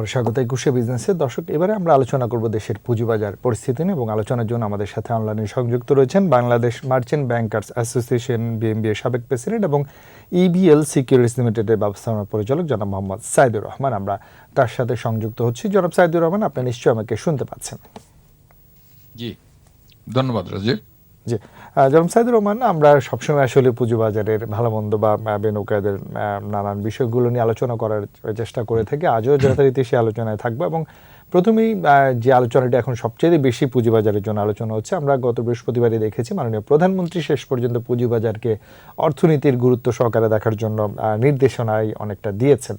আবার স্বাগত। একুশে বিজনেসের দর্শক, এবারে আমরা আলোচনা করব দেশের পুঁজিবাজার পরিস্থিতি নিয়ে এবং আলোচনার জন্য আমাদের সাথে অনলাইনে সংযুক্ত রয়েছেন Bangladesh merchant bankers association BMB এর সাবেক প্রেসিডেন্ট এবং E ইবিএল সিকিউরিটিজ লিমিটেডের ব্যবস্থাপনা পরিচালক জনাব মোহাম্মদ সাইদুর রহমান। আমরা তার সাথে সংযুক্ত হচ্ছি। জনাব সাইদুর রহমান, আপনি নিশ্চয়ই আমাকে শুনতে পাচ্ছেন। জি, ধন্যবাদ রাজীব। জি। জনাব সাইদুর রহমান আমরা সবসময় আসলে পুঁজিবাজারের ভালো মন্দ বা বেনৌকাদের নানান বিষয়গুলো নিয়ে আলোচনা করার চেষ্টা করে থাকি। আজও যথারীতি সে আলোচনায় থাকব এবং প্রথমেই যে আলোচনাটি এখন সবচেয়ে বেশি পুঁজিবাজারের জন্য আলোচনা হচ্ছে আমরা গত বৃহস্পতিবারই দেখেছি মাননীয় প্রধানমন্ত্রী শেষ পর্যন্ত পুঁজিবাজারকে অর্থনীতির গুরুত্ব সহকারে দেখার জন্য নির্দেশনায় অনেকটা দিয়েছেন।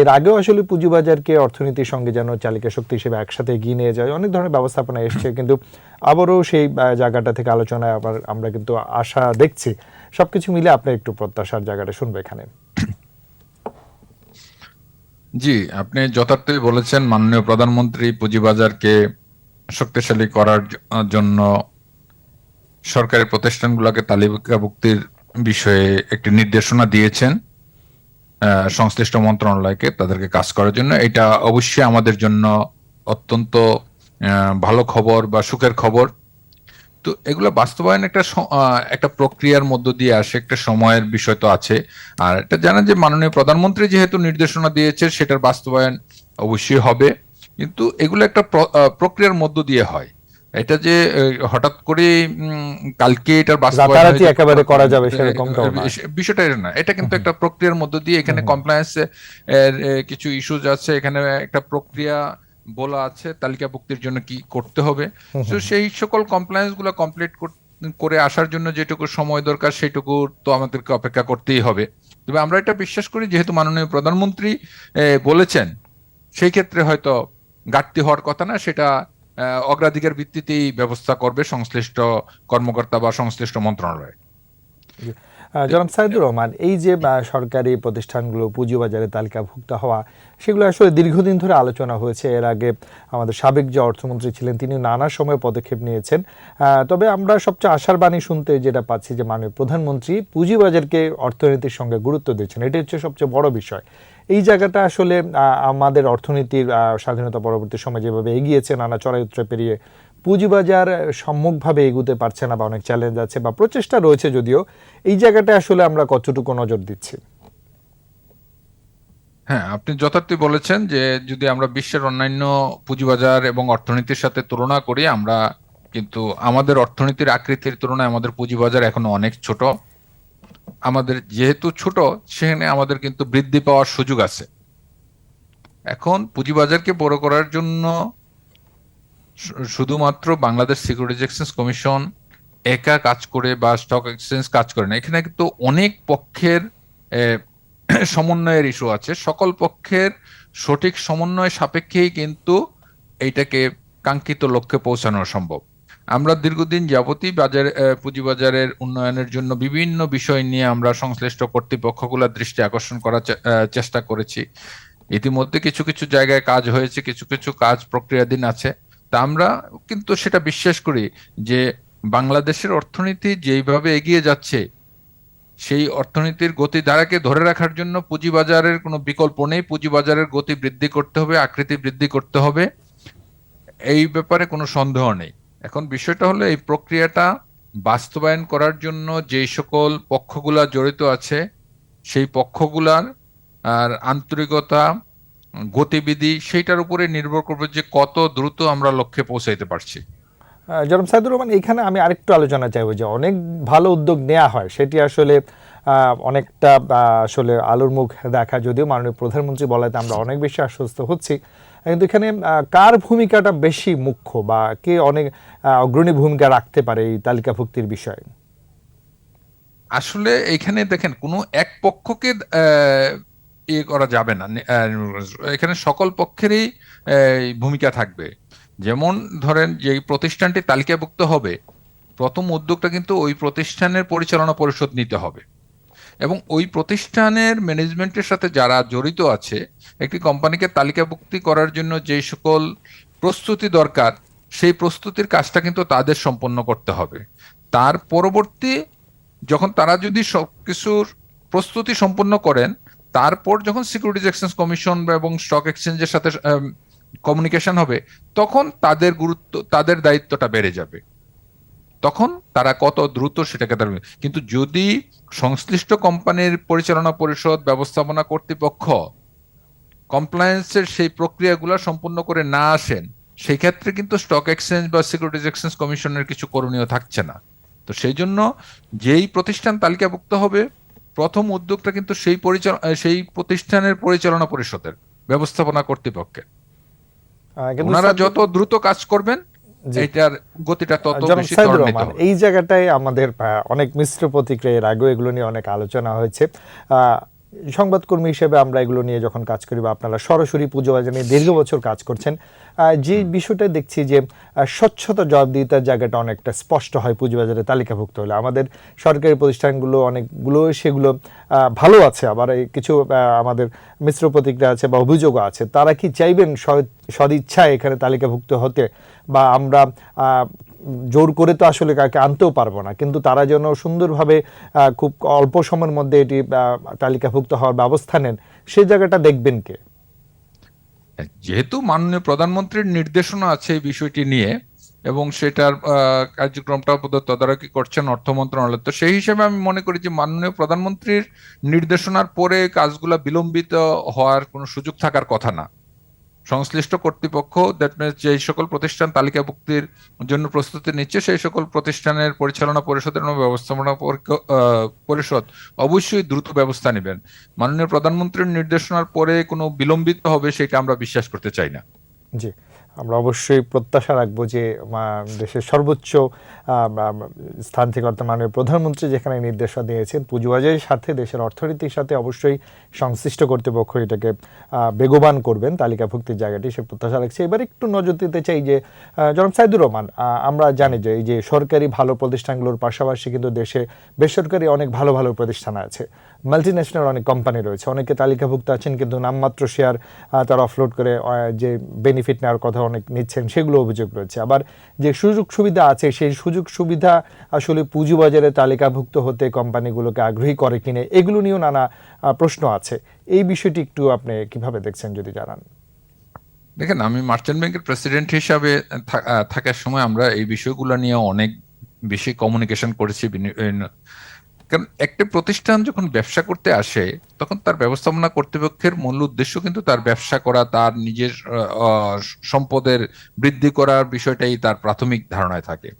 এর আগেও আসলে পুঁজিবাজারকে অর্থনীতির সঙ্গে যেন চালিকা শক্তি হিসেবে একসাথে এগিয়ে নিয়ে যায় অনেক ধরনের ব্যবস্থাপনা এসছে। কিন্তু আবারও সেই জায়গাটা থেকে আলোচনায় আবার আমরা কিন্তু আশা দেখছি। সবকিছু মিলে আপনি একটু প্রত্যাশার জায়গাটা শুনব এখানে। জি আপনি যথার্থই বলেছেন মাননীয় প্রধানমন্ত্রী পুঁজিবাজারকে শক্তিশালী করার জন্য সরকারি প্রতিষ্ঠানগুলোকে তালিকাভুক্তির বিষয়ে একটি নির্দেশনা দিয়েছেন। সংশ্লিষ্ট মন্ত্রণালয়কে তাদেরকে কাজ করার জন্য। এটা অবশ্যই আমাদের জন্য অত্যন্ত ভালো খবর বা সুখের খবর। তো এগুলো বাস্তবায়ন একটা একটা প্রক্রিয়ার মধ্য দিয়ে আসে, একটা সময়ের বিষয় তো আছে। আর এটা জানেন যে মাননীয় প্রধানমন্ত্রী যেহেতু নির্দেশনা দিয়েছে, সেটার বাস্তবায়ন অবশ্যই হবে। কিন্তু এগুলো একটা প্র- প্রক্রিয়ার মধ্য দিয়ে হয়। এটা যে হঠাৎ করে উম, কালকে এটার বাস্তবায়ন রাতারাতি একেবারে করা যাবে বিষয়টা এটা না এটা কিন্তু একটা প্রক্রিয়ার মধ্য দিয়ে এখানে কমপ্লায়েন্স এর কিছু ইস্যুজ আছে। এখানে একটা প্রক্রিয়া বলা আছে তালিকাভুক্তির জন্য কি করতে হবে। তো সেই সকল কমপ্লায়েন্সগুলো কমপ্লিট করে আসার জন্য যেটুকু সময় দরকার সেটুকু তো আমাদেরকে অপেক্ষা করতেই হবে। তবে আমরা এটা বিশ্বাস করি যেহেতু মাননীয় প্রধানমন্ত্রী বলেছেন সেই ক্ষেত্রে হয়তো ঘাটতি হওয়ার কথা না সেটা অগ্রাধিকার ভিত্তিতেই ব্যবস্থা করবে সংশ্লিষ্ট কর্মকর্তা বা সংশ্লিষ্ট মন্ত্রণালয়। জনাব সাইদুর রহমান, এই যে সরকারি প্রতিষ্ঠানগুলো পুঁজিবাজারে তালিকাভুক্ত হওয়া, সেগুলো আসলে দীর্ঘদিন ধরে আলোচনা হয়েছে। এর আগে আমাদের সাবেক যে অর্থমন্ত্রী ছিলেন, তিনি নানা সময় পদক্ষেপ নিয়েছেন। তবে আমরা সবচেয়ে আশার বাণী শুনতে যেটা পাচ্ছি যে, মাননীয় প্রধানমন্ত্রী পুঁজিবাজারকে অর্থনীতির সঙ্গে গুরুত্ব দিচ্ছেন এটি হচ্ছে সবচেয়ে বড় বিষয়। এই জায়গাটা আসলে আমাদের অর্থনীতির স্বাধীনতা পরবর্তী সময় যেভাবে এগিয়েছে, নানা চড়াই উত্তরে পেরিয়ে পুঁজিবাজার সম্মুখভাবে এগুতে পারছে না বা অনেক চ্যালেঞ্জ আছে বা প্রচেষ্টা রয়েছে যদিও, এই জায়গাটা আসলে আমরা কতটুকু নজর দিচ্ছি? হ্যাঁ আপনি যথার্থই বলেছেন যে যদি আমরা বিশ্বের অন্যান্য পুঁজিবাজার এবং অর্থনীতির সাথে তুলনা করি, আমরা কিন্তু আমাদের অর্থনীতির আকৃতির তুলনায় আমাদের পুঁজিবাজার এখনও অনেক ছোট। আমাদের যেহেতু ছোট, সেখানে আমাদের কিন্তু বৃদ্ধি পাওয়ার সুযোগ আছে। এখন পুঁজিবাজারকে বড় করার জন্য শুধুমাত্র বাংলাদেশ সিকিউরিটিজ এক্সচেঞ্জ কমিশন একা কাজ করে বা স্টক এক্সচেঞ্জ কাজ করে না। এখানে কিন্তু অনেক পক্ষের সমন্বয়ের ইস্যু আছে। সকল পক্ষের সঠিক সমন্বয় সাপেক্ষেই কিন্তু এইটাকে কাঙ্ক্ষিত লক্ষ্যে পৌঁছানো সম্ভব। আমরা দীর্ঘদিন যাবতই বাজার পুঁজিবাজারের উন্নয়নের জন্য বিভিন্ন বিষয় নিয়ে আমরা সংশ্লিষ্ট কর্তৃপক্ষগুলোর দৃষ্টি আকর্ষণ করার চেষ্টা করেছি। ইতিমধ্যে কিছু কিছু জায়গায় কাজ হয়েছে, কিছু কিছু কাজ প্রক্রিয়াধীন আছে। তা আমরা কিন্তু সেটা বিশ্বাস করি যে বাংলাদেশের অর্থনীতি যেইভাবে এগিয়ে যাচ্ছে, সেই অর্থনীতির গতিধারাকে ধরে রাখার জন্য পুঁজিবাজারের কোনো বিকল্প নেই। পুঁজিবাজারের গতি বৃদ্ধি করতে হবে, আকৃতি বৃদ্ধি করতে হবে। এই ব্যাপারে কোনো সন্দেহ নেই। এখন বিষয়টা হলো এই প্রক্রিয়াটা বাস্তবায়ন করার জন্য যেই সকল পক্ষগুলা জড়িত আছে, সেই পক্ষগুলার, আর আন্তরিকতা, গতিবিধি সেইটার উপরে নির্ভর করবে যে কত দ্রুত আমরা লক্ষ্যে পৌঁছাইতে পারছি। জনাব সাইদুর রহমান এখানে আমি আরেকটু আলোচনা চাইব যে অনেক ভালো উদ্যোগ নেওয়া হয়, সেটি আসলে অনেকটা আসলে আলোর মুখ দেখা, যদিও মাননীয় প্রধানমন্ত্রী বলাতে আমরা অনেক বেশি আশ্বস্ত হচ্ছি। কিন্তু এখানে কার ভূমিকাটা বেশি মুখ্য বা কে অনেক অগ্রণী ভূমিকা রাখতে পারে এই তালিকাভুক্তির বিষয়ে? আসলে এখানে দেখেন, কোনো এক পক্ষকে ইয়ে করা যাবে না এখানে সকল পক্ষেরই ভূমিকা থাকবে। যেমন ধরেন যে প্রতিষ্ঠানটি তালিকাভুক্ত হবে, প্রথম উদ্যোগটা কিন্তু ওই প্রতিষ্ঠানের পরিচালনা পরিষদ নিতে হবে। এবং ওই প্রতিষ্ঠানের ম্যানেজমেন্টের সাথে যারা জড়িত আছে, একটি কোম্পানিকে তালিকাভুক্তি করার জন্য যে সকল প্রস্তুতি দরকার, সেই প্রস্তুতির কাজটা কিন্তু তাদের সম্পন্ন করতে হবে। তার পরবর্তী, যখন তারা যদি সব কিছুর প্রস্তুতি সম্পন্ন করেন, তারপর যখন সিকিউরিটিজ এক্সচেঞ্জ কমিশন এবং স্টক এক্সচেঞ্জের সাথে কমিউনিকেশন হবে, তখন তাদের গুরুত্ব, তাদের দায়িত্বটা বেড়ে যাবে। তখন তারা কত দ্রুত সেটাকে তারা কিন্তু যদি সংশ্লিষ্ট কোম্পানির পরিচালনা পরিষদ ব্যবস্থাপনা কর্তৃপক্ষ কমপ্লায়েন্সের সেই প্রক্রিয়াগুলো সম্পূর্ণ করে না আসেন সেই ক্ষেত্রে কিন্তু স্টক এক্সচেঞ্জ বা সিকিউরিটিজ এক্সচেঞ্জ কমিশনের কিছু করণীয় থাকছে না তো সেই জন্য যেই প্রতিষ্ঠান তালিকাভুক্ত হবে প্রথম উদ্যোগটা কিন্তু সেই পরিচালনা সেই প্রতিষ্ঠানের পরিচালনা পরিষদের ব্যবস্থাপনা কর্তৃপক্ষের ওনারা যত দ্রুত কাজ করবেন। এটার গতিটা তত বেশি ত্বরান্বিত। এই জায়গাটাই আমাদের অনেক মিশ্র প্রতিক্রিয়া এর আগেও এগুলো নিয়ে অনেক আলোচনা হয়েছে আহ, সংবাদকর্মী হিসেবে আমরা এগুলো নিয়ে যখন কাজ করি বা আপনারা সরাসরি পুজো বাজার নিয়ে দীর্ঘ বছর কাজ করছেন যে বিষয়টা দেখছি যে স্বচ্ছতা জবাবদিহিতার জায়গাটা অনেকটা স্পষ্ট হয় পুঁজিবাজারে তালিকাভুক্ত হলে। আমাদের সরকারি প্রতিষ্ঠানগুলো অনেকগুলো, সেগুলো ভালো আছে। আবার কিছু আমাদের মিশ্র প্রতিক্রিয়া আছে বা অভিযোগও আছে। তারা কি চাইবেন সদ- সদিচ্ছায় এখানে তালিকাভুক্ত হতে? বা আমরা জোর করে তো আসলে কাকে আনতেও পারব না, কিন্তু তারা যেন সুন্দরভাবে খুব অল্প সময়ের মধ্যে এটি তালিকাভুক্ত হওয়ার ব্যবস্থা নেন সেই জায়গাটা দেখবেন কে? যেহেতু মাননীয় প্রধানমন্ত্রীর নির্দেশনা আছে এই বিষয়টি নিয়ে, এবং সেটার কার্যক্রমটা তদারকি করছেন অর্থ মন্ত্রণালয়, তো সেই হিসেবে আমি মনে করি যে মাননীয় প্রধানমন্ত্রীর নির্দেশনার পরে কাজগুলা বিলম্বিত হওয়ার কোনো সুযোগ থাকার কথা না। সংশ্লিষ্ট কর্তৃপক্ষ দ্যাট মিনস যে সকল প্রতিষ্ঠান তালিকাভুক্তির জন্য প্রস্তুতি নিচ্ছে, সেই সকল প্রতিষ্ঠানের পরিচালনা পরিষদের এবং ব্যবস্থাপনা পরি- পরিষদ অবশ্যই দ্রুত ব্যবস্থা নেবেন। মাননীয় প্রধানমন্ত্রীর নির্দেশনার পরে কোনো বিলম্বিত হবে সেটা আমরা বিশ্বাস করতে চাই না। জি। আমরা অবশ্যই প্রত্যাশা রাখব যে দেশের সর্বোচ্চ স্থান থেকে অর্থাৎ মাননীয় প্রধানমন্ত্রী যেখানে নির্দেশনা দিয়েছেন পুঁজিবাজারের সাথে, দেশের অর্থনীতির সাথে অবশ্যই সংশ্লিষ্ট কর্তৃপক্ষ এটাকে বেগবান করবেন, তালিকাভুক্তির জায়গাটি সে প্রত্যাশা রাখছে। এবার একটু নজর দিতে চাই যে জনাব সাইদুর রহমান আমরা জানি যে, এই যে সরকারি ভালো প্রতিষ্ঠানগুলোর পাশাপাশি কিন্তু দেশে বেসরকারি অনেক ভালো ভালো প্রতিষ্ঠান আছে। মাল্টি ন্যাশনাল অনেক কোম্পানি রয়েছে। অনেকে তালিকাভুক্ত আছেন, কিন্তু নামমাত্র শেয়ার তারা অফলোড করে যে বেনিফিট নেওয়ার কথা অনেক নিচ্ছেন, সেগুলো অভিযোগ রয়েছে। আবার যে সুযোগ সুবিধা আছে, সেই সুযোগ সুবিধা আসলে পুঁজিবাজারে তালিকাভুক্ত হতে কোম্পানিগুলোকে আগ্রহী করে কিনে, এগুলো নিয়েও নানা প্রশ্ন আছে। এই বিষয়টি একটু আপনি কীভাবে দেখছেন, যদি জানান। দেখেন, আমি মার্চেন্ট ব্যাংকের প্রেসিডেন্ট হিসাবে থাকার সময় আমরা এই বিষয়গুলো নিয়ে অনেক বেশি কমিউনিকেশন করেছি কারণ একটা প্রতিষ্ঠান যখন ব্যবসা করতে আসে, তখন তার ব্যবস্থাপনা কর্তৃপক্ষের মূল উদ্দেশ্য কিন্তু তার ব্যবসা করা, তার নিজের সম্পদের বৃদ্ধি করার বিষয়টাই তার প্রাথমিক ধারণায় থাকে।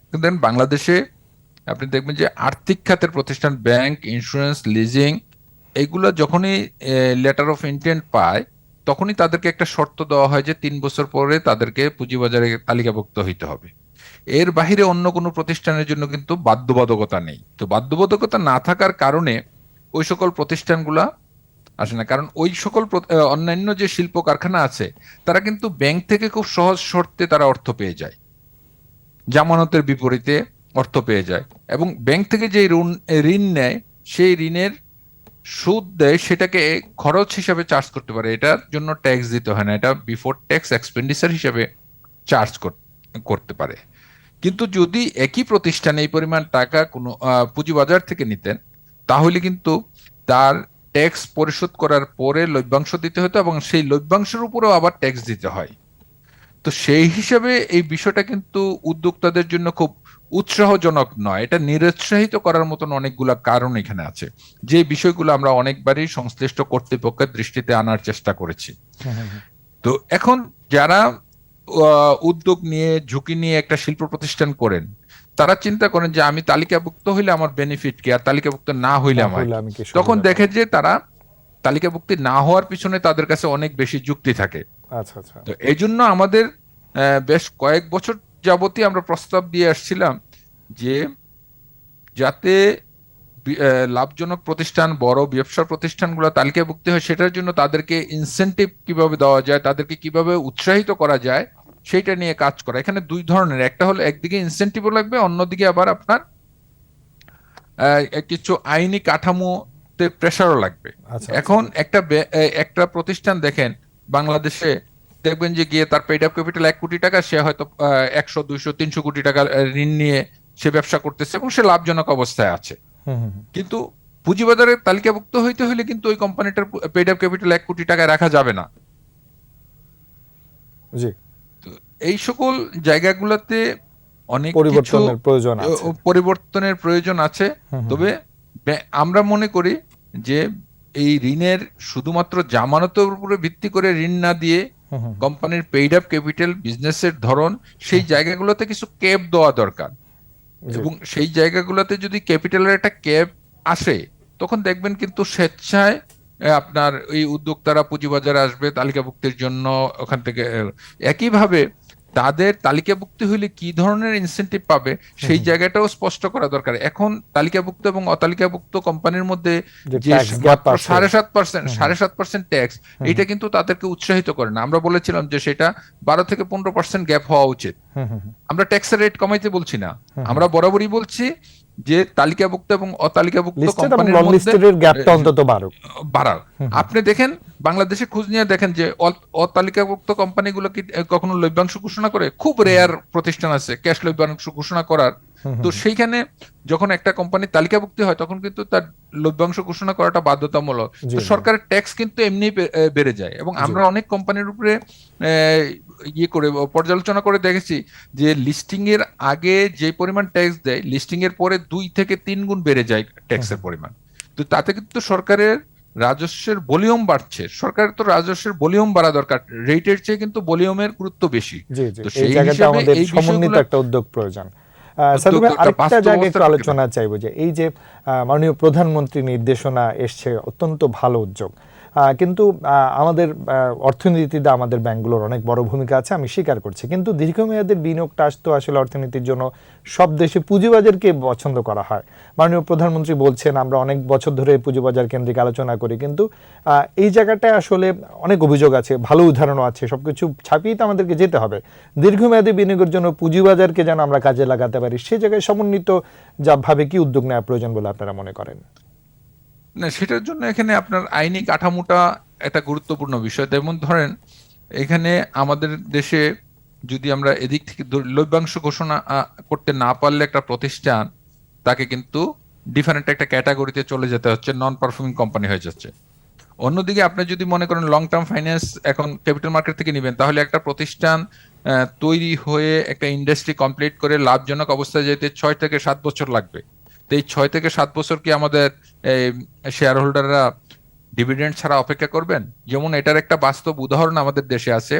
কিন্তু দেখেন বাংলাদেশে আপনি দেখবেন যে আর্থিক খাতের প্রতিষ্ঠান, ব্যাংক, ইন্স্যুরেন্স, লিজিং, এগুলো যখনই লেটার অফ ইন্টেন্ট পায়, তখনই তাদেরকে একটা শর্ত দেওয়া হয় যে তিন বছর পরে তাদেরকে পুঁজিবাজারে তালিকাভুক্ত হইতে হবে। এর বাইরে অন্য কোনো প্রতিষ্ঠানের জন্য কিন্তু বাধ্যবাধকতা নেই। তো বাধ্যবাধকতা না থাকার কারণে ওই সকল প্রতিষ্ঠানগুলা আসে না। কারণ ওই সকল অন্যান্য যে শিল্প কারখানা আছে, তারা কিন্তু ব্যাংক থেকে খুব সহজ শর্তে তারা অর্থ পেয়ে যায়। জামানতের বিপরীতে অর্থ পেয়ে যায়। এবং ব্যাংক থেকে যে ঋণ ঋণ নেয়, সেই ঋণের সুদ দেয়, সেটাকে খরচ হিসাবে চার্জ করতে পারে। এটার জন্য ট্যাক্স দিতে হয় না। এটা বিফোর ট্যাক্স এক্সপেন্ডিচার হিসাবে চার্জ করতে পারে। কিন্তু যদি একই প্রতিষ্ঠানে এই পরিমাণ টাকা কোনো পুঁজিবাজার থেকে নিতেন তাহলে কিন্তু তার ট্যাক্স পরিশোধ করার পরে লভ্যাংশ দিতে হতো এবং সেই লভ্যাংশের উপরেও আবার ট্যাক্স দিতে হয়। তো সেই হিসাবে এই বিষয়টা কিন্তু উদ্যোক্তাদের জন্য খুব উৎসাহজনক নয়। এটা নিরুৎসাহিত করার মতন অনেকগুলা কারণ এখানে আছে। যে বিষয়গুলো আমরা অনেকবারই সংশ্লিষ্ট কর্তৃপক্ষের দৃষ্টিতে আনার চেষ্টা করেছি। তো এখন যারা উদ্যোগ নিয়ে ঝুঁকি নিয়ে একটা শিল্প প্রতিষ্ঠান করেন। তারা চিন্তা করেন যে আমি তালিকাভুক্ত হইলে আমার বেনিফিট কি? আর তালিকাভুক্ত না হইলে আমার আমি তখন দেখে যে তারা তালিকাভুক্তি না হওয়ার পিছনে তাদের কাছে অনেক বেশি যুক্তি থাকে। আচ্ছা আচ্ছা। তো এই জন্য আমাদের বেশ কয়েক বছর যাবতই আমরা প্রস্তাব দিয়ে আসছিলাম যে যাতে লাভজনক প্রতিষ্ঠান বড় ব্যবসা প্রতিষ্ঠানগুলো তালিকাভুক্তি হয় সেটার জন্য তাদেরকে ইনসেনটিভ কীভাবে দেওয়া যায় তাদেরকে কীভাবে উৎসাহিত করা যায় সেইটা নিয়ে কাজ করা। এখানে দুই ধরনের একটা হলো একদিকে ইনসেনটিভও লাগবে অন্যদিকে আবার আপনার কিছু আইনি কাঠামোতে প্রেসারও লাগবে। আচ্ছা এখন একটা একটা প্রতিষ্ঠান দেখেন বাংলাদেশে দেখবেন যে গিয়ে তার পেড আপ ক্যাপিটাল এক কোটি টাকা সে হয়তো একশো দুইশো তিনশো কোটি টাকা ঋণ নিয়ে সে ব্যবসা করতেছে এবং সে লাভজনক অবস্থায় আছে। কিন্তু পুঁজিবাজারে তালিকাভুক্ত হইতে হলে কিন্তু ওই কোম্পানিটার পেড আপ ক্যাপিটাল এক কোটি টাকায় রাখা যাবে না। জি। এই সকল জায়গাগুলোতে অনেক পরিবর্তনের প্রয়োজন আছে। পরিবর্তনের প্রয়োজন আছে। তবে আমরা মনে করি যে এই ঋণের শুধুমাত্র জামানতের উপরে ভিত্তি করে ঋণ না দিয়ে। কোম্পানির পেইড আপ ক্যাপিটাল বিজনেসের ধরন সেই জায়গাগুলোতে কিছু ক্যাপ দেওয়া দরকার। এবং সেই জায়গাগুলোতে যদি ক্যাপিটালের একটা ক্যাপ আসে তখন দেখবেন কিন্তু স্বেচ্ছায় আপনার এই উদ্যোক্তারা পুঁজিবাজারে আসবে তালিকাভুক্তির জন্য ওখান থেকে একইভাবে তাদের তালিকাভুক্ত হইলে কি ধরনের ইনসেন্টিভ পাবে সেই জায়গাটাও স্পষ্ট করা দরকার। এখন তালিকাভুক্ত এবং অতালিকাভুক্ত কোম্পানির মধ্যে যে। সাড়ে সাত পার্সেন্ট সাড়ে সাত পার্সেন্ট ট্যাক্স এটা কিন্তু তাদেরকে উৎসাহিত করে না। আমরা বলেছিলাম যে সেটা বারো থেকে পনেরো পার্সেন্ট গ্যাপ হওয়া উচিত। আমরা ট্যাক্সের রেট কমাইতে বলছি না। আমরা বরাবরই বলছি যে তালিকাভুক্ত এবং অতালিকাভুক্ত কোম্পানির মধ্যে গ্যাপটা অন্তত বাড়ুক। বাড়ার। আপনি দেখেন বাংলাদেশে খোঁজ নিয়ে দেখেন যে অতালিকাভুক্ত কোম্পানিগুলো কি কখনো লভ্যাংশ ঘোষণা করে? খুব রেয়ার প্রতিষ্ঠান আছে ক্যাশ লভ্যাংশ ঘোষণা করার। তো সেইখানে যখন একটা কোম্পানির তালিকাভুক্তি হয় তখন কিন্তু তার লভ্যাংশ ঘোষণা করাটা বাধ্যতামূলক। তো সরকারের ট্যাক্স কিন্তু এমনি বেড়ে যায় এবং আমরা অনেক কোম্পানির উপরে ইয়ে করে পর্যালোচনা করে দেখেছি যে লিস্টিং এর আগে যে পরিমাণ ট্যাক্স দেয় লিস্টিং এর পরে দুই থেকে তিন গুণ বেড়ে যায় ট্যাক্সের পরিমাণ। তো তাতে কিন্তু সরকারের রাজস্বের ভলিউম বাড়ছে। সরকারের তো রাজস্বের ভলিউম বাড়া দরকার। রেটের চেয়ে কিন্তু ভলিউমের গুরুত্ব বেশি। তো সেই আমাদের এই একটা উদ্যোগ প্রয়োজন। আহ, সাদু ভাই, আরেকটা জায়গায় একটু আলোচনা চাইব যে এই যে আহ, মাননীয় প্রধানমন্ত্রী নির্দেশনা এসছে অত্যন্ত ভালো উদ্যোগ। কিন্তু আমাদের অর্থনীতিতে আমাদের ব্যাংকগুলোর অনেক বড় ভূমিকা আছে, আমি স্বীকার করছি। কিন্তু দীর্ঘমেয়াদের বিনিয়োগটা আসতো আসলে অর্থনীতির জন্য সব দেশে পুঁজিবাজারকে পছন্দ করা হয়। মাননীয় প্রধানমন্ত্রী বলছেন, আমরা অনেক বছর ধরে পুঁজিবাজার কেন্দ্রিক আলোচনা করি, কিন্তু এই জায়গাটায় আসলে অনেক অভিযোগ আছে, ভালো উদাহরণও আছে, সবকিছু ছাপিয়ে তো আমাদেরকে যেতে হবে। দীর্ঘমেয়াদী বিনিয়োগের জন্য পুঁজিবাজারকে যেন আমরা কাজে লাগাতে পারি, সে জায়গায় সমন্বিত যা ভাবে কি উদ্যোগ নেওয়া প্রয়োজন বলে আপনারা মনে করেন? না, সেটার জন্য এখানে আপনার আইনি কাঠামোটা একটা গুরুত্বপূর্ণ বিষয়। যেমন ধরেন, এখানে আমাদের দেশে যদি আমরা এদিক থেকে লভ্যাংশ ঘোষণা করতে না পারলে একটা প্রতিষ্ঠান, তাকে কিন্তু ডিফারেন্ট একটা ক্যাটাগরিতে চলে যেতে হচ্ছে নন পারফর্মিং কোম্পানি হয়ে যাচ্ছে। অন্যদিকে আপনি যদি মনে করেন লং টার্ম ফাইন্যান্স এখন ক্যাপিটাল মার্কেট থেকে নেবেন, তাহলে একটা প্রতিষ্ঠান তৈরি হয়ে একটা ইন্ডাস্ট্রি কমপ্লিট করে লাভজনক অবস্থায় যেতে ছয় থেকে সাত বছর লাগবে। তো এই ছয় থেকে সাত বছর কি আমাদের শেয়ার হোল্ডাররা ডিভিডেন্ড ছাড়া অপেক্ষা করবেন? যেমন এটার একটা বাস্তব উদাহরণ আমাদের দেশে আছে।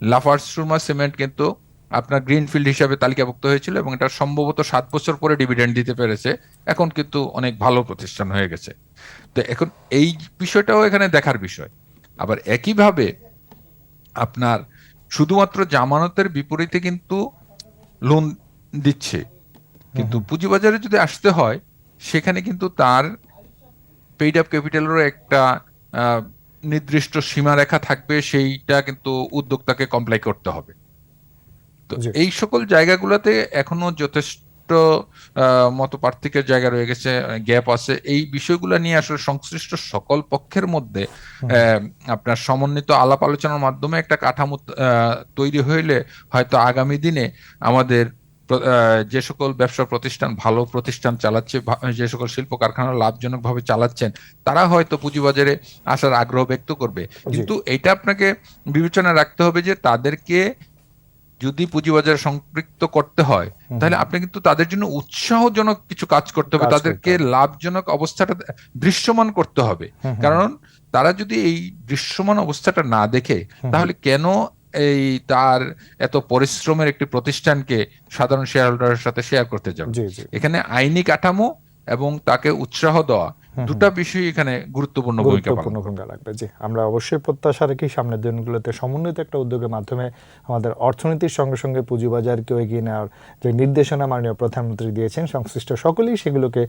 লাফার্স সুরমা সিমেন্ট কিন্তু আপনার গ্রিনফিল্ড হিসাবে তালিকাভুক্ত হয়েছিল এবং এটা সম্ভবত সাত বছর পরে ডিভিডেন্ড দিতে পেরেছে। এখন কিন্তু অনেক ভালো প্রতিষ্ঠান হয়ে গেছে। তো এখন এই বিষয়টাও এখানে দেখার বিষয়। আবার একইভাবে আপনার শুধুমাত্র জামানতের বিপরীতে কিন্তু লোন দিচ্ছে। কিন্তু পুঁজিবাজারে যদি আসতে হয় সেখানে কিন্তু তার পেইড আপ ক্যাপিটালেরও একটা নির্দিষ্ট সীমারেখা থাকবে সেইটা কিন্তু উদ্যোক্তাকে কমপ্লাই করতে হবে। তো এই সকল জায়গাগুলোতে এখনও যথেষ্ট মত পার্থক্যের জায়গা রয়ে গেছে গ্যাপ আছে। এই বিষয়গুলো নিয়ে আসলে সংশ্লিষ্ট সকল পক্ষের মধ্যে আহ, আপনার সমন্বিত আলাপ আলোচনার মাধ্যমে একটা কাঠামো আহ, তৈরি হইলে হয়তো আগামী দিনে আমাদের যে সকল ব্যবসা প্রতিষ্ঠান ভালো প্রতিষ্ঠান চালাচ্ছে যে সকল শিল্প কারখানা লাভজনকভাবে চালাচ্ছেন তারা হয়তো পুঁজিবাজারে আসার আগ্রহ ব্যক্ত করবে। কিন্তু এটা আপনাকে বিবেচনায় রাখতে হবে যে তাদেরকে যদি পুঁজিবাজারে সম্পৃক্ত করতে হয় তাহলে আপনি কিন্তু তাদের জন্য উৎসাহজনক কিছু কাজ করতে হবে তাদেরকে লাভজনক অবস্থাটা দৃশ্যমান করতে হবে। কারণ তারা যদি এই দৃশ্যমান অবস্থাটা না দেখে তাহলে কেন এই তার এত পরিশ্রমের একটি প্রতিষ্ঠানকে সাধারণ শেয়ার হোল্ডারের সাথে শেয়ার করতে যাবে এখানে আইনি কাঠামো এবং তাকে উৎসাহ দেওয়া দুটা বিষয় এখানে গুরুত্বপূর্ণ ভূমিকা পালন গুরুত্বপূর্ণ ভূমিকা রাখবে জি। আমরা অবশ্যই প্রত্যাশা রাখি সামনের দিনগুলোতে সমন্বিত একটা উদ্যোগের মাধ্যমে আমাদের অর্থনীতির সঙ্গে সঙ্গে পুঁজিবাজারকেও এগিয়ে নেওয়ার যে নির্দেশনা মাননীয় প্রধানমন্ত্রী দিয়েছেন সংশ্লিষ্ট সকলেই সেগুলোকে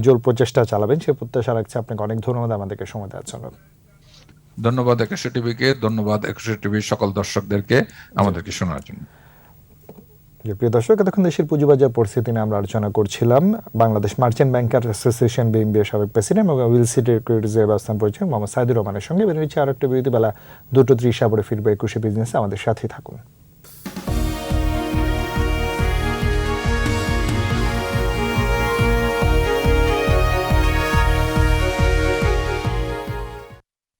জোর প্রচেষ্টা চালাবেন। সে প্রত্যাশা রাখছি। আপনাকে অনেক ধন্যবাদ। আমাদেরকে সময় দেওয়ার জন্য। ধন্যবাদ একুশে টিভিকে, ধন্যবাদ একুশে টিভির সকল দর্শকদেরকে আমাদেরকে শোনার জন্য। প্রিয় দর্শক, এতক্ষণ দেশের পুঁজিবাজার পরিস্থিতি নিয়ে আমরা আলোচনা করছিলাম। Bangladesh merchant banker association BMB সাবেক প্রেসিডেন্ট এবং উইল সিটি সিকিউরিটিজের ব্যবস্থান পরিচয় মোহাম্মদ সাইদুর রহমানের সঙ্গে বের হয়েছে আর বিরতি বেলা দুটো ত্রিশ আবারে ফিরবে একুশে বিজনেসে। আমাদের সাথে থাকুন।